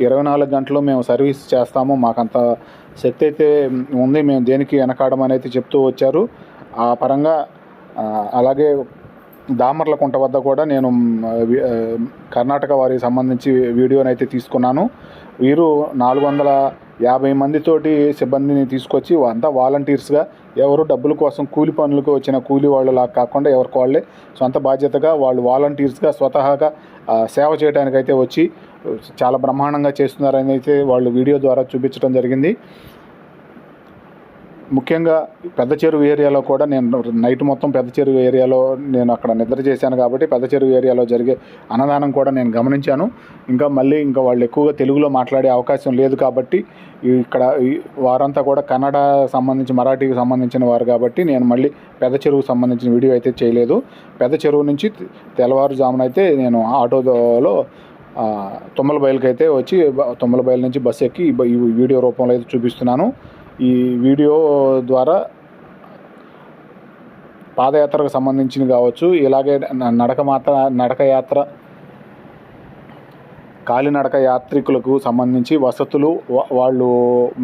ఇరవై నాలుగు గంటలు మేము సర్వీస్ చేస్తాము. మాకంత శక్తి అయితే ఉంది. మేము దేనికి వెనకాడమని అయితే చెప్తూ వచ్చారు. ఆ పరంగా అలాగే దామర్లకుంట వద్ద కూడా నేను కర్ణాటక వారికి సంబంధించి వీడియోని అయితే తీసుకున్నాను. వీరు నాలుగు వందల యాభై మందితోటి సిబ్బందిని తీసుకొచ్చి అంతా వాలంటీర్స్గా ఎవరు డబ్బుల కోసం కూలి పనులకు వచ్చిన కూలి వాళ్ళలా కాకుండా ఎవరికి వాళ్ళే సొంత బాధ్యతగా వాళ్ళు వాలంటీర్స్గా స్వతహాగా సేవ చేయడానికైతే వచ్చి చాలా బ్రహ్మాండంగా చేస్తున్నారని అయితే వాళ్ళు వీడియో ద్వారా చూపించడం జరిగింది. ముఖ్యంగా పెద్ద చెరువు ఏరియాలో కూడా నేను నైట్ మొత్తం పెద్ద చెరువు ఏరియాలో నేను అక్కడ నిద్ర చేశాను కాబట్టి పెద్ద చెరువు ఏరియాలో జరిగే అన్నదానం కూడా నేను గమనించాను. ఇంకా మళ్ళీ ఇంకా వాళ్ళు ఎక్కువగా తెలుగులో మాట్లాడే అవకాశం లేదు కాబట్టి ఇక్కడ ఈ వారంతా కూడా కన్నడ సంబంధించి మరాఠీకి సంబంధించిన వారు కాబట్టి నేను మళ్ళీ పెద్ద చెరువుకు సంబంధించిన వీడియో అయితే చేయలేదు. పెద్ద చెరువు నుంచి తెల్లవారుజామున అయితే నేను ఆటోలో తుమ్మల బయలుకి అయితే వచ్చి తుమ్మల బయలు నుంచి బస్సు ఎక్కి ఈ వీడియో రూపంలో అయితే చూపిస్తున్నాను. ఈ వీడియో ద్వారా పాదయాత్రకు సంబంధించినవి కావచ్చు ఇలాగే నడక మాత్ర నడక యాత్ర కాలినడక యాత్రికులకు సంబంధించి వసతులు వాళ్ళు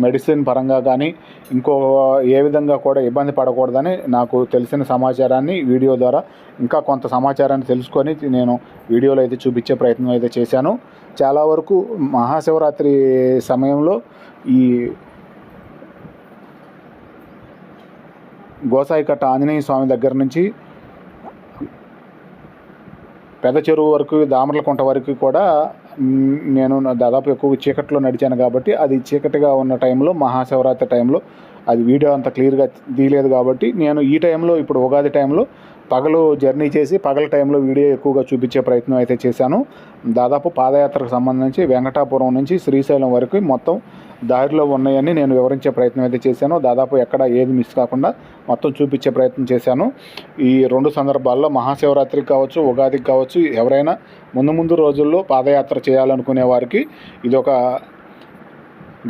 మెడిసిన్ పరంగా కానీ ఇంకో ఏ విధంగా కూడా ఇబ్బంది పడకూడదని నాకు తెలిసిన సమాచారాన్ని వీడియో ద్వారా ఇంకా కొంత సమాచారాన్ని తెలుసుకొని నేను వీడియోలో అయితే చూపించే ప్రయత్నం అయితే చేశాను. చాలా వరకు మహాశివరాత్రి సమయంలో ఈ గోసాయికట్ట ఆంజనేయ స్వామి దగ్గర నుంచి పెద్ద చెరువు వరకు దామర్లకుంట వరకు కూడా నేను నా దాదాపు ఎక్కువ చీకట్లో నడిచాను కాబట్టి అది చీకటిగా ఉన్న టైంలో మహాశివరాత్రి టైంలో అది వీడియో అంత క్లియర్గా తీయలేదు కాబట్టి నేను ఈ టైంలో ఇప్పుడు ఉగాది టైంలో పగలు జర్నీ చేసి పగల టైంలో వీడియో ఎక్కువగా చూపించే ప్రయత్నం అయితే చేశాను. దాదాపు పాదయాత్రకు సంబంధించి వెంకటాపురం నుంచి శ్రీశైలం వరకు మొత్తం దారిలో ఉన్నాయని నేను వివరించే ప్రయత్నం అయితే చేశాను. దాదాపు ఎక్కడ ఏది మిస్ కాకుండా మొత్తం చూపించే ప్రయత్నం చేశాను. ఈ రెండు సందర్భాల్లో మహాశివరాత్రికి కావచ్చు ఉగాదికి కావచ్చు ఎవరైనా ముందు ముందు రోజుల్లో పాదయాత్ర చేయాలనుకునే వారికి ఇది ఒక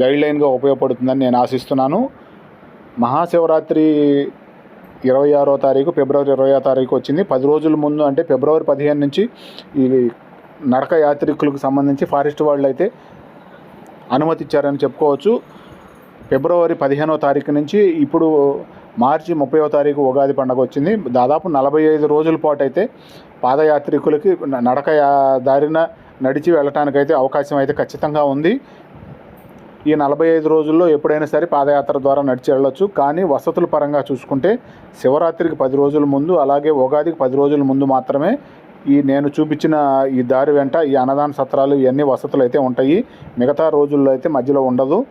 గైడ్లైన్గా ఉపయోగపడుతుందని నేను ఆశిస్తున్నాను. మహాశివరాత్రి ఇరవై ఆరో తారీఖు ఫిబ్రవరి ఇరవై తారీఖు వచ్చింది. పది రోజుల ముందు అంటే ఫిబ్రవరి పదిహేను నుంచి ఈ నడక యాత్రికులకు సంబంధించి ఫారెస్ట్ వాళ్ళు అయితే అనుమతి ఇచ్చారని చెప్పుకోవచ్చు. ఫిబ్రవరి పదిహేనో తారీఖు నుంచి ఇప్పుడు మార్చి ముప్పైవ తారీఖు ఉగాది పండుగ వచ్చింది. దాదాపు నలభై ఐదు రోజుల పాటు అయితే పాదయాత్రికులకి నడక దారిన నడిచి వెళ్ళటానికైతే అవకాశం అయితే ఖచ్చితంగా ఉంది. ఈ నలభై ఐదు రోజుల్లో ఎప్పుడైనా సరే పాదయాత్ర ద్వారా నడిచి వెళ్ళొచ్చు. కానీ వసతుల పరంగా చూసుకుంటే శివరాత్రికి పది రోజుల ముందు అలాగే ఉగాదికి పది రోజుల ముందు మాత్రమే ఈ నేను చూపించిన ఈ దారి వెంట ఈ అన్నదాన సత్రాలు ఇవన్నీ వసతులు అయితే ఉంటాయి. మిగతా రోజుల్లో అయితే మధ్యలో ఉండదు.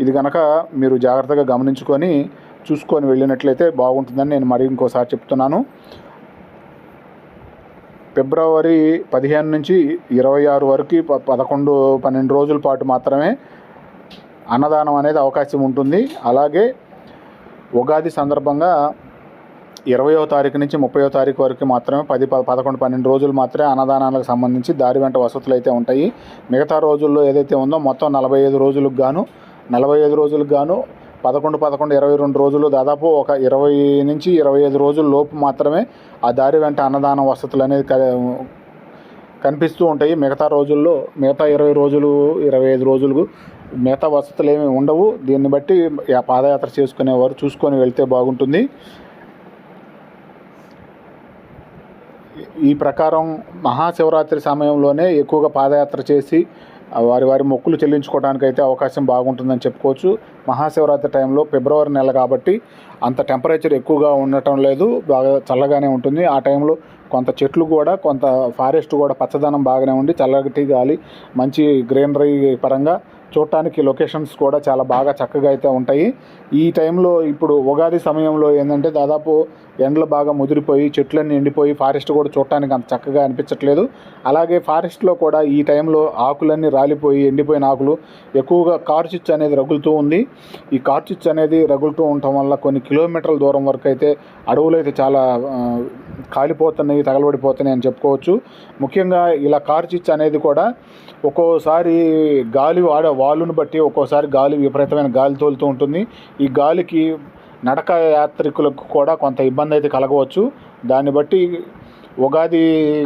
ఇది కనుక మీరు జాగ్రత్తగా గమనించుకొని చూసుకొని వెళ్ళినట్లయితే బాగుంటుందని నేను మరి ఇంకోసారి చెప్తున్నాను. ఫిబ్రవరి పదిహేను నుంచి ఇరవై ఆరు వరకు ప- పదకొండు పన్నెండు రోజుల పాటు మాత్రమే అన్నదానం అనేది అవకాశం ఉంటుంది. అలాగే ఉగాది సందర్భంగా ఇరవయో తారీఖు నుంచి ముప్పయో తారీఖు వరకు మాత్రమే పది ప- పదకొండు పన్నెండు రోజులు మాత్రమే అన్నదానాలకు సంబంధించి దారి వెంట వసతులు అయితే ఉంటాయి. మిగతా రోజుల్లో ఏదైతే ఉందో మొత్తం నలభై ఐదు రోజులకు గాను నలభై ఐదు రోజులకు గాను పదకొండు పదకొండు ఇరవై రెండు రోజులు దాదాపు ఒక ఇరవై నుంచి ఇరవై ఐదు రోజుల లోపు మాత్రమే ఆ దారి వెంట అన్నదానం వసతులు అనేది కనిపిస్తూ ఉంటాయి. మిగతా రోజుల్లో మిగతా ఇరవై రోజులు ఇరవై ఐదు రోజులు మిగతా వసతులు ఏమి ఉండవు. దీన్ని బట్టి ఆ పాదయాత్ర చేసుకునేవారు చూసుకొని వెళ్తే బాగుంటుంది. ఈ ప్రకారం మహాశివరాత్రి సమయంలోనే ఎక్కువగా పాదయాత్ర చేసి వారి వారి మొక్కులు చెల్లించుకోవడానికి అయితే అవకాశం బాగుంటుందని చెప్పుకోవచ్చు. మహాశివరాత్రి టైంలో ఫిబ్రవరి నెల కాబట్టి అంత టెంపరేచర్ ఎక్కువగా ఉండటం లేదు. బాగా చల్లగానే ఉంటుంది. ఆ టైంలో కొంత చెట్లు కూడా కొంత ఫారెస్ట్ కూడా పచ్చదనం బాగానే ఉండి చల్లటి గాలి మంచి గ్రీనరీ పరంగా చూడటానికి లొకేషన్స్ కూడా చాలా బాగా చక్కగా అయితే ఉంటాయి. ఈ టైంలో ఇప్పుడు ఉగాది సమయంలో ఏంటంటే దాదాపు ఎండలు బాగా ముదిరిపోయి చెట్లన్నీ ఎండిపోయి ఫారెస్ట్ కూడా చూడటానికి అంత చక్కగా అనిపించట్లేదు. అలాగే ఫారెస్ట్లో కూడా ఈ టైంలో ఆకులన్నీ రాలిపోయి ఎండిపోయిన ఆకులు ఎక్కువగా కార్చిచ్చు అనేది రగులుతూ ఉంది. ఈ కార్చిచ్చు అనేది రగులుతూ ఉండటం వల్ల కొన్ని కిలోమీటర్ల దూరం వరకు అయితే అడవులు అయితే చాలా కాలిపోతున్నాయి తగలబడిపోతున్నాయి అని చెప్పుకోవచ్చు. ముఖ్యంగా ఇలా కార్చిచ్చు అనేది కూడా ఒక్కోసారి గాలి వాడ వాలును బట్టి ఒక్కోసారి గాలి విపరీతమైన గాలి తోలుతూ ఉంటుంది. ఈ గాలికి నడక యాత్రికులకు కూడా కొంత ఇబ్బంది అయితే కలగవచ్చు. దాన్ని బట్టి ఉగాది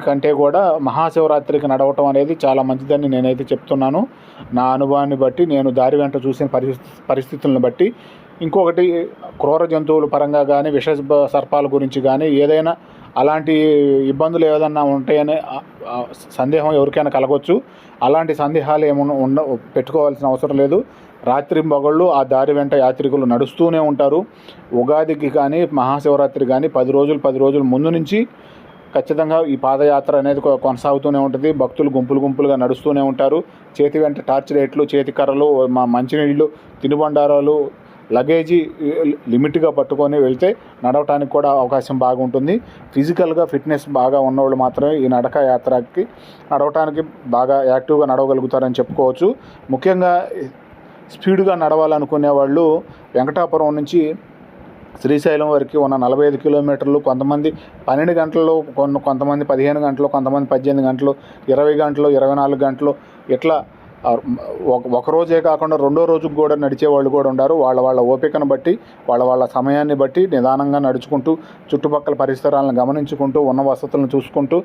కంటే కూడా మహాశివరాత్రికి నడవటం అనేది చాలా మంచిదని నేనైతే చెప్తున్నాను. నా అనుభవాన్ని బట్టి నేను దారి వెంట చూసిన పరిస్థితి పరిస్థితులను బట్టి. ఇంకొకటి క్రూర జంతువుల పరంగా కానీ విష సర్పాల గురించి కానీ ఏదైనా అలాంటి ఇబ్బందులు ఏదన్నా ఉంటాయనే సందేహం ఎవరికైనా కలగవచ్చు అలాంటి సందేహాలు ఏమన్నా ఉండ పెట్టుకోవాల్సిన అవసరం లేదు. రాత్రి మగళ్ళు ఆ దారి వెంట యాత్రికులు నడుస్తూనే ఉంటారు. ఉగాదికి కానీ మహాశివరాత్రి కానీ పది రోజులు పది రోజుల ముందు నుంచి ఖచ్చితంగా ఈ పాదయాత్ర అనేది కొనసాగుతూనే ఉంటుంది. భక్తులు గుంపులు గుంపులుగా నడుస్తూనే ఉంటారు. చేతి వెంట టార్చ్ లైట్లు చేతి కర్రలు మా మంచినీళ్ళు తినుబండారాలు లగేజీ లిమిట్గా పట్టుకొని వెళ్తే నడవటానికి కూడా అవకాశం బాగుంటుంది. ఫిజికల్గా ఫిట్నెస్ బాగా ఉన్నవాళ్ళు మాత్రమే ఈ నడక యాత్రకి నడవటానికి బాగా యాక్టివ్గా నడవగలుగుతారని చెప్పుకోవచ్చు. ముఖ్యంగా స్పీడ్గా నడవాలనుకునే వాళ్ళు వెంకటాపురం నుంచి శ్రీశైలం వరకు ఉన్న నలభై ఐదు కిలోమీటర్లు కొంతమంది పన్నెండు గంటల్లో కొన్ని కొంతమంది పదిహేను గంటలు కొంతమంది పద్దెనిమిది గంటలు ఇరవై గంటలు ఇరవై నాలుగు గంటలు ఇట్లా ఒక రోజే కాకుండా రెండో రోజుకు కూడా నడిచే వాళ్ళు కూడా ఉన్నారు వాళ్ళ వాళ్ళ ఓపికను బట్టి వాళ్ళ వాళ్ళ సమయాన్ని బట్టి నిదానంగా నడుచుకుంటూ చుట్టుపక్కల పరిసరాలను గమనించుకుంటూ ఉన్న వసతులను చూసుకుంటూ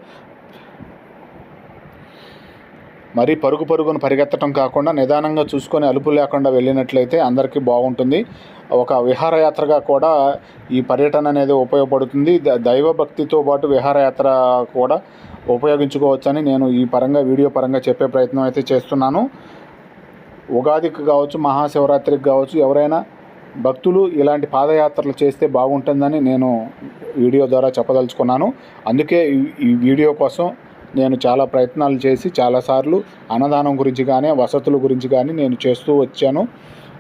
మరీ పరుగు పరుగును పరిగెత్తడం కాకుండా నిదానంగా చూసుకొని అలుపు లేకుండా వెళ్ళినట్లయితే అందరికీ బాగుంటుంది. ఒక విహారయాత్రగా కూడా ఈ పర్యటన అనేది ఉపయోగపడుతుంది. ద- దైవ భక్తితో పాటు విహారయాత్ర కూడా ఉపయోగించుకోవచ్చని నేను ఈ పరంగా వీడియో పరంగా చెప్పే ప్రయత్నం అయితే చేస్తున్నాను. ఉగాదికి కావచ్చు మహాశివరాత్రికి కావచ్చు ఎవరైనా భక్తులు ఇలాంటి పాదయాత్రలు చేస్తే బాగుంటుందని నేను వీడియో ద్వారా చెప్పదలుచుకున్నాను. అందుకే ఈ- వీడియో కోసం నేను చాలా ప్రయత్నాలు చేసి చాలాసార్లు అన్నదానం గురించి కానీ వసతుల గురించి కానీ నేను చేస్తూ వచ్చాను.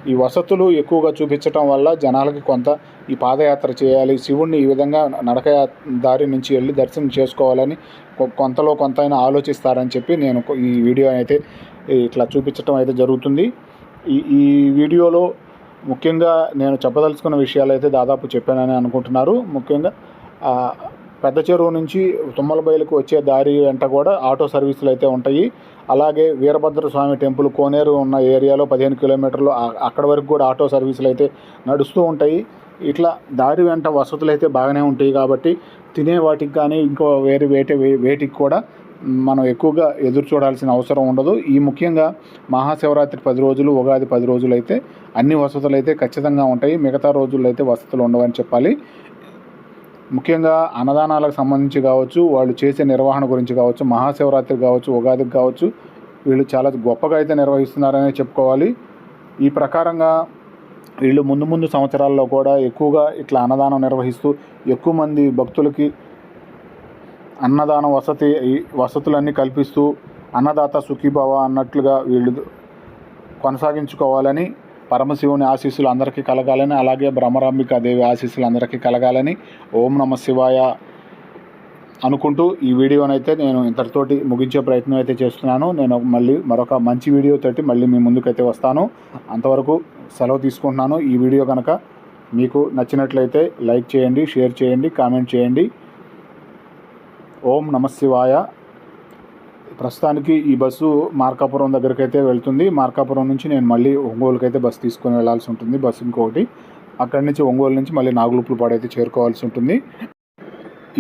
ఈ వసతులు ఎక్కువగా చూపించటం వల్ల జనాలకి కొంత ఈ పాదయాత్ర చేయాలి శివుణ్ణి ఈ విధంగా నడక దారి నుంచి వెళ్ళి దర్శనం చేసుకోవాలని కొంతలో కొంత అయినా ఆలోచిస్తారని చెప్పి నేను ఈ వీడియో అయితే ఇట్లా చూపించటం అయితే జరుగుతుంది. ఈ ఈ వీడియోలో ముఖ్యంగా నేను చెప్పదలుచుకున్న విషయాలు అయితే దాదాపు చెప్పానని అనుకుంటున్నారు. ముఖ్యంగా పెద్ద చెరువు నుంచి తుమ్మలబయలుకు వచ్చే దారి వెంట కూడా ఆటో సర్వీసులు అయితే ఉంటాయి. అలాగే వీరభద్ర స్వామి టెంపుల్ కోనేరు ఉన్న ఏరియాలో పదిహేను కిలోమీటర్లు అక్కడ వరకు కూడా ఆటో సర్వీసులు అయితే నడుస్తూ ఉంటాయి. ఇట్లా దారి వెంట వసతులు అయితే బాగానే ఉంటాయి కాబట్టి తినే వాటికి కానీ ఇంకో వేరే వేట వేటికి కూడా మనం ఎక్కువగా ఎదురు చూడాల్సిన అవసరం ఉండదు. ఈ ముఖ్యంగా మహాశివరాత్రి పది రోజులు ఉగాది పది రోజులు అయితే అన్ని వసతులు అయితే ఖచ్చితంగా ఉంటాయి. మిగతా రోజుల్లో అయితే వసతులు ఉండవని చెప్పాలి. ముఖ్యంగా అన్నదానాలకు సంబంధించి కావచ్చు వాళ్ళు చేసే నిర్వహణ గురించి కావచ్చు మహాశివరాత్రి కావచ్చు ఉగాదికి కావచ్చు వీళ్ళు చాలా గొప్పగా అయితే నిర్వహిస్తున్నారనే చెప్పుకోవాలి. ఈ ప్రకారంగా వీళ్ళు ముందు ముందు సంవత్సరాల్లో కూడా ఎక్కువగా ఇట్లా అన్నదానం నిర్వహిస్తూ ఎక్కువ మంది భక్తులకి అన్నదాన వసతి ఈ వసతులన్నీ కల్పిస్తూ అన్నదాత సుఖీభవ అన్నట్లుగా వీళ్ళు కొనసాగించుకోవాలని పరమశివుని ఆశీస్సులు అందరికీ కలగాలని అలాగే బ్రహ్మరాంబికా దేవి ఆశీస్సులు అందరికీ కలగాలని ఓం నమ శివాయ అనుకుంటూ ఈ వీడియోనైతే నేను ఇంతటితోటి ముగించే ప్రయత్నం అయితే చేస్తున్నాను. నేను మళ్ళీ మరొక మంచి వీడియో తోటి మళ్ళీ మీ ముందుకైతే వస్తాను. అంతవరకు సెలవు తీసుకుంటున్నాను. ఈ వీడియో కనుక మీకు నచ్చినట్లయితే లైక్ చేయండి షేర్ చేయండి కామెంట్ చేయండి. ఓం నమశివాయ ప్రస్తుతానికి ఈ బస్సు మార్కాపురం దగ్గరికి అయితే వెళ్తుంది. మార్కాపురం నుంచి నేను మళ్ళీ ఒంగోలుకి అయితే బస్సు తీసుకొని వెళ్ళాల్సి ఉంటుంది. బస్సు ఇంకొకటి. అక్కడి నుంచి ఒంగోలు నుంచి మళ్ళీ నాగులుపులపాడు అయితే చేరుకోవాల్సి ఉంటుంది.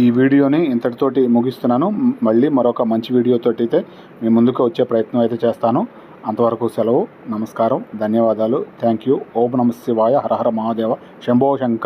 ఈ వీడియోని ఇంతటితోటి ముగిస్తున్నాను. మళ్ళీ మరొక మంచి వీడియోతోటి అయితే మీ ముందుకు వచ్చే ప్రయత్నం అయితే చేస్తాను. అంతవరకు సెలవు నమస్కారం ధన్యవాదాలు. Thank you. ఓం నమ శివాయ. హరహర మహాదేవ. శంభో శంకర్.